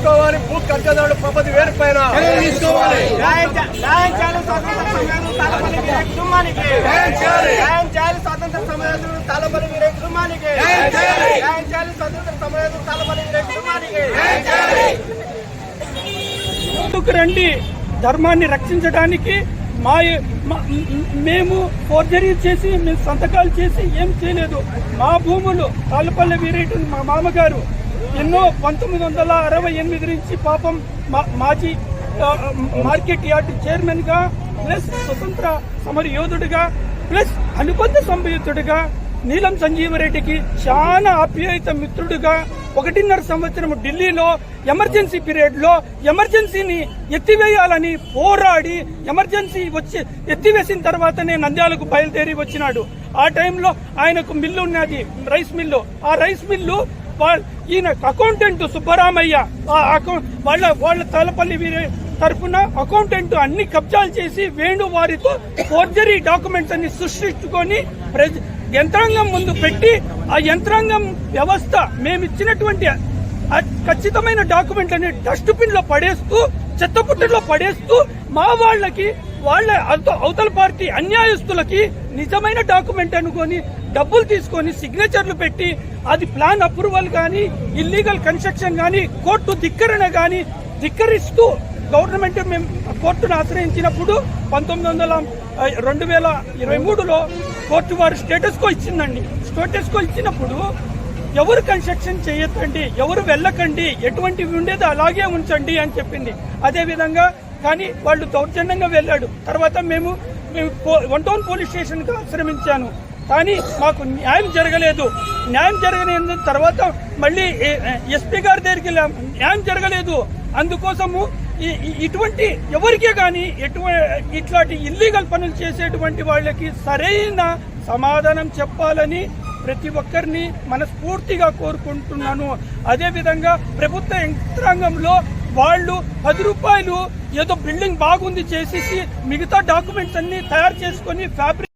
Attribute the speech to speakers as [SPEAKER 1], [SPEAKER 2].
[SPEAKER 1] తీసుకోవాలి. భూ కబ్జాదారుడు పద్ధతి వేరు పైన.
[SPEAKER 2] స్వాతంత్ర సమయంలో వీరే కుటుంబానికి. స్వాతంత్ర సమయంలో వీరే కుటుంబానికి.
[SPEAKER 3] రండి. ధర్మాన్ని రక్షించడానికి మా మా- మేము ఫోర్జరీ చేసి మేము సంతకాలు చేసి ఏం చేయలేదు. మా భూములు తాళ్ళపల్లి వీరేటు మా మామగారు ఎన్నో పంతొమ్మిది వందల అరవై ఎనిమిది నుంచి పాపం మా మాజీ మార్కెట్ యార్డ్ చైర్మన్గా ప్లస్ స్వతంత్ర సమర యోధుడిగా ప్లస్ అనుబంధ సంయుక్తుడిగా నీలం సంజీవరెడ్డికి చాలా ఆప్యాయత మిత్రుడిగా ఒకటిన్నర సంవత్సరం ఢిల్లీలో ఎమర్జెన్సీ పీరియడ్లో ఎమర్జెన్సీని ఎత్తివేయాలని పోరాడి ఎమర్జెన్సీ వచ్చి ఎత్తివేసిన తర్వాతనే నంద్యాలకు బయలుదేరి వచ్చినాడు. ఆ టైంలో ఆయనకు మిల్లు ఉన్నది రైస్ మిల్లు. ఆ రైస్ మిల్లు ఈయన అకౌంటెంట్ సుబ్బరామయ్య. ఆ అకౌంట్ వాళ్ళ వాళ్ళ తలపల్లి వీరి తరఫున అకౌంటెంట్ అన్ని కబ్జాలు చేసి వేణు వారితో ఫోర్జరీ డాక్యుమెంట్స్ అన్ని సృష్టించుకొని ప్రజ యంత్రాంగం ముందు పెట్టి ఆ యంత్రాంగం వ్యవస్థ మేము ఇచ్చినటువంటి ఖచ్చితమైన డాక్యుమెంట్లని డస్ట్బిన్లో పడేస్తూ చెత్తపుట్టలో పడేస్తూ మా వాళ్ళకి వాళ్ళ అవతల పార్టీ అన్యాయస్తులకి నిజమైన డాక్యుమెంట్ అనుకొని డబ్బులు తీసుకొని సిగ్నేచర్లు పెట్టి అది ప్లాన్ అప్రూవల్ కానీ ఇల్లీగల్ కన్స్ట్రక్షన్ కానీ కోర్టు ధిక్కరణ కానీ ధిక్కరిస్తూ గవర్నమెంట్ మేము కోర్టును ఆశ్రయించినప్పుడు పంతొమ్మిది వందల రెండు వేల ఇరవై మూడులో కోర్టు వారు స్టేటస్ కో ఇచ్చిందండి. స్టేటస్ కో ఇచ్చినప్పుడు ఎవరు కన్స్ట్రక్షన్ చేయొద్దండి ఎవరు వెళ్ళకండి ఎటువంటివి ఉండేది అలాగే ఉంచండి అని చెప్పింది. అదేవిధంగా కానీ వాళ్ళు దౌర్జన్యంగా వెళ్ళాడు. తర్వాత మేము మేము పో- వన్ టౌన్ పోలీస్ స్టేషన్కి ఆశ్రమించాను కానీ మాకు న్యాయం జరగలేదు. న్యాయం జరగని తర్వాత మళ్ళీ ఎస్పీ గారి దగ్గరికి వెళ్ళాం. న్యాయం జరగలేదు. అందుకోసము ఈ- ఇటువంటి ఎవరికే కానీ ఎటువంటి ఇట్లాంటి ఇల్లీగల్ పనులు చేసేటువంటి వాళ్ళకి సరైన సమాధానం చెప్పాలని ప్రతి ఒక్కరిని మనస్ఫూర్తిగా కోరుకుంటున్నాను. అదేవిధంగా ప్రభుత్వ యంత్రాంగంలో వాళ్ళు పది రూపాయలు ఏదో బిల్డింగ్ బాగుంది చేసేసి మిగతా డాక్యుమెంట్స్ అన్ని తయారు చేసుకొని ఫ్యాబ్రిక్